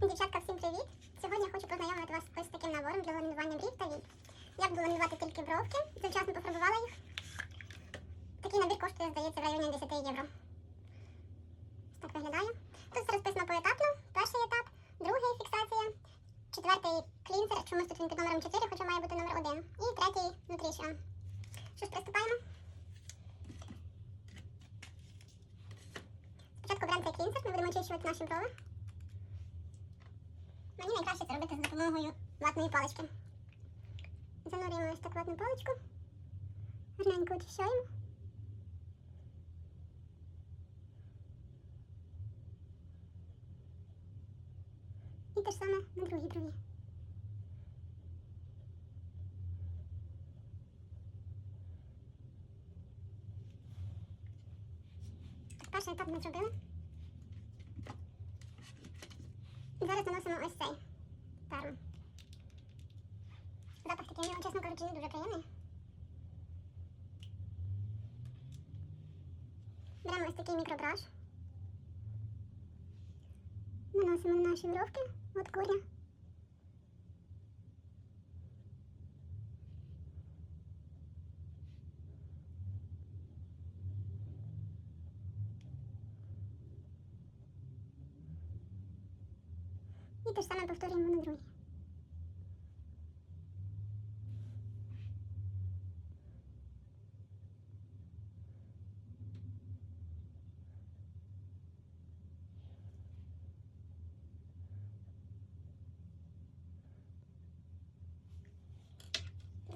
Дівчатка, всім привіт! Сьогодні я хочу познайомити вас ось з таким набором для ламінування брів та вій. Я буду ламінувати тільки бровки, завчасно пофарбувала їх. Такий набір коштує, здається, в районі 10 євро. Ось так виглядає. Тут все розписано поетапно. Перший етап, другий фіксація, четвертий клінзер, чомусь тут він під номером 4, хоча має бути номер 1. І третій нутрішіон. Що ж, приступаємо. Спочатку беремо цей клінзер, ми будемо очищувати наші брови. Мені найкраще це робити за допомогою ватної палички. Занурюємо ось так ватну паличку. Гарненько очищаємо. І те ж саме на другій брові. Так, перший етап ми зробили. зараз наносимо ось цей перм. Запах такий, в нього, чесно кажучи, не дуже приємний. Беремо ось такий мікробраш. Наносимо на наші бровки от куря. І те ж саме повторюємо на другій.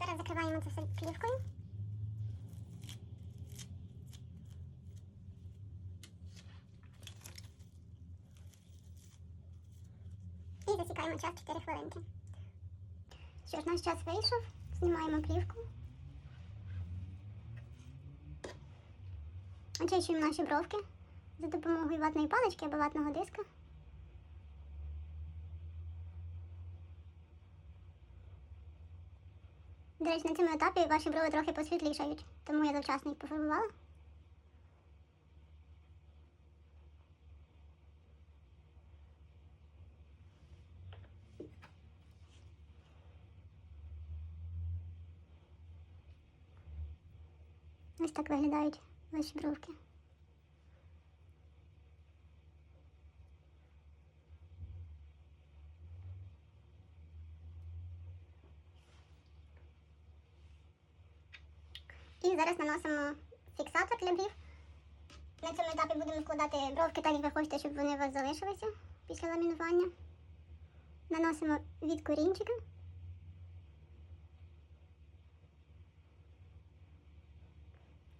Зараз закриваємо це все плівкою. І засікаємо час 4 хвилинки. Що ж, наш час вийшов. Знімаємо плівку. Очищуємо наші бровки за допомогою ватної палички або ватного диска. До речі, на цьому етапі ваші брови трохи посвітлішають, тому я завчасно їх пофарбувала. Ось так виглядають ваші бровки. І зараз наносимо фіксатор для брів. На цьому етапі будемо вкладати бровки так, як ви хочете, щоб вони у вас залишилися після ламінування. Наносимо від корінчика.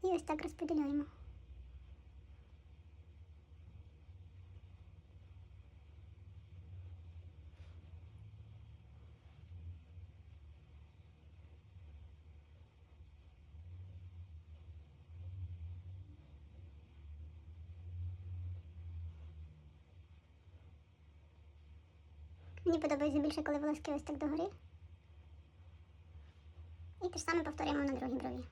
І ось так розподіляємо. Мені подобається більше, коли волоски ось так догори. І те ж саме повторюємо на другій брові.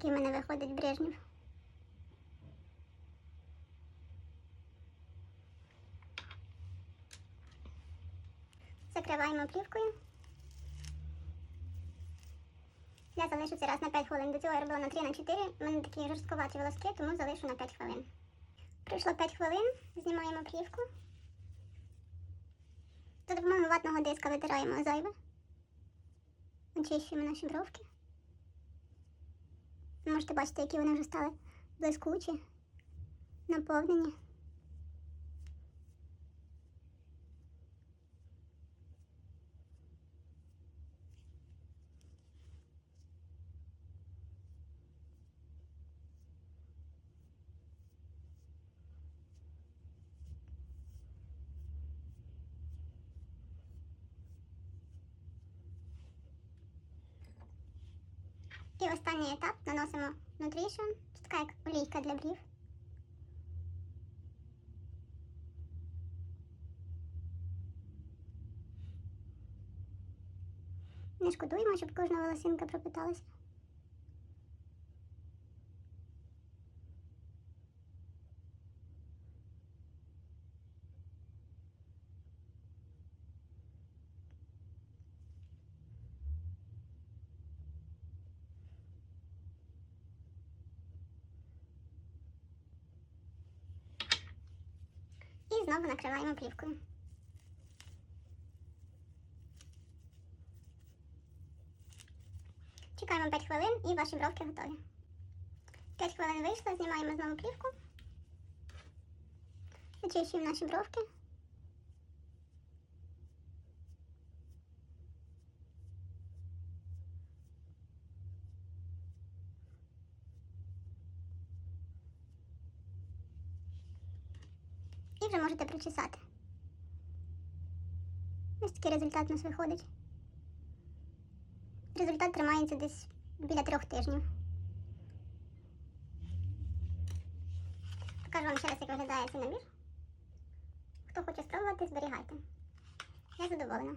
Такий в мене виходить Брежнєв. Закриваємо плівкою. Я залишу це раз на 5 хвилин. До цього я робила на 3 на 4. У мене такі жорстковаті волоски, тому залишу на 5 хвилин. Пройшло 5 хвилин, знімаємо плівку. За допомогою ватного диска витираємо зайве. Очищуємо наші бровки. Можете бачити, які вони вже стали блискучі, наповнені. Останній етап наносимо Nutrition. Це така як олійка для брів. Не шкодуємо, щоб кожна волосинка пропиталася. Знову накриваємо плівкою. Чекаємо 5 хвилин і ваші бровки готові. 5 хвилин вийшло, знімаємо знову плівку. Очищуємо наші бровки. Можете причесати. Ось такий результат у нас виходить. Результат тримається десь біля трьох тижнів. Покажу вам ще раз, як виглядає цей набір. Хто хоче спробувати, зберігайте. Я задоволена.